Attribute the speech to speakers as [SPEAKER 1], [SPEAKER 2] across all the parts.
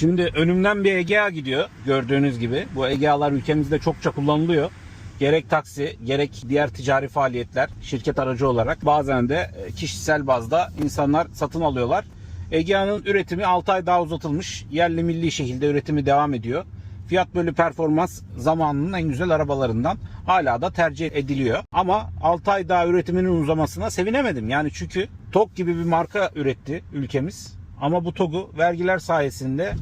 [SPEAKER 1] Şimdi önümden bir Egea gidiyor gördüğünüz gibi. Bu Egea'lar ülkemizde çokça kullanılıyor. Gerek taksi, gerek diğer ticari faaliyetler, şirket aracı olarak bazen de e, kişisel bazda insanlar satın alıyorlar. Egea'nın üretimi 6 ay daha uzatılmış. Yerli milli şekilde üretimi devam ediyor. Fiyat bölü performans zamanının en güzel arabalarından hala da tercih ediliyor. Ama 6 ay daha üretiminin uzamasına sevinemedim. Yani çünkü TOG gibi bir marka üretti ülkemiz. Ama bu TOG'u vergiler sayesinde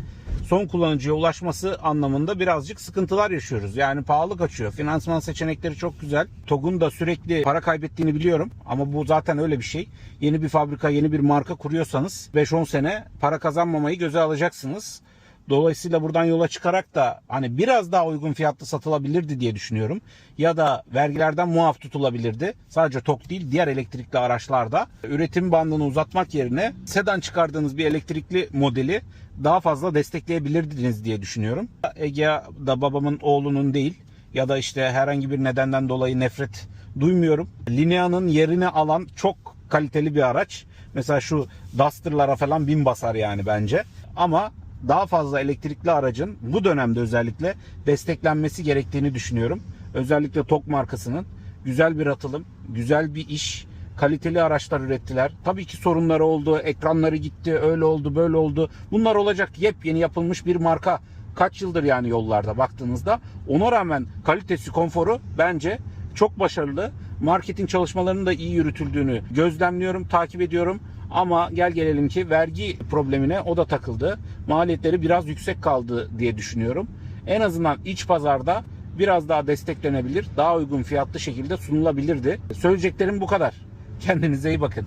[SPEAKER 1] son kullanıcıya ulaşması anlamında birazcık sıkıntılar yaşıyoruz. Yani pahalı kaçıyor. Finansman seçenekleri çok güzel. TOG'un da sürekli para kaybettiğini biliyorum. Ama bu zaten öyle bir şey. Yeni bir fabrika, yeni bir marka kuruyorsanız 5-10 sene para kazanmamayı göze alacaksınız. Dolayısıyla buradan yola çıkarak da hani biraz daha uygun fiyatlı satılabilirdi diye düşünüyorum. Ya da vergilerden muaf tutulabilirdi. Sadece TOK değil diğer elektrikli araçlarda üretim bandını uzatmak yerine sedan çıkardığınız bir elektrikli modeli daha fazla destekleyebilirdiniz diye düşünüyorum. Egea da babamın oğlunun değil ya da işte herhangi bir nedenden dolayı nefret duymuyorum. Linea'nın yerini alan çok kaliteli bir araç. Mesela şu Duster'lara falan bin basar yani bence. Ama daha fazla elektrikli aracın bu dönemde özellikle desteklenmesi gerektiğini düşünüyorum. Özellikle TOK markasının güzel bir atılım, güzel bir iş, kaliteli araçlar ürettiler. Tabii ki sorunları oldu, ekranları gitti, öyle oldu, böyle oldu. Bunlar olacak yepyeni yapılmış bir marka. Kaç yıldır yani yollarda baktığınızda. Ona rağmen kalitesi, konforu bence çok başarılı. Marketing çalışmalarının da iyi yürütüldüğünü gözlemliyorum, takip ediyorum. Ama gel gelelim ki vergi problemine o da takıldı. Maliyetleri biraz yüksek kaldı diye düşünüyorum. En azından iç pazarda biraz daha desteklenebilir, daha uygun fiyatlı şekilde sunulabilirdi. Söyleyeceklerim bu kadar. Kendinize iyi bakın.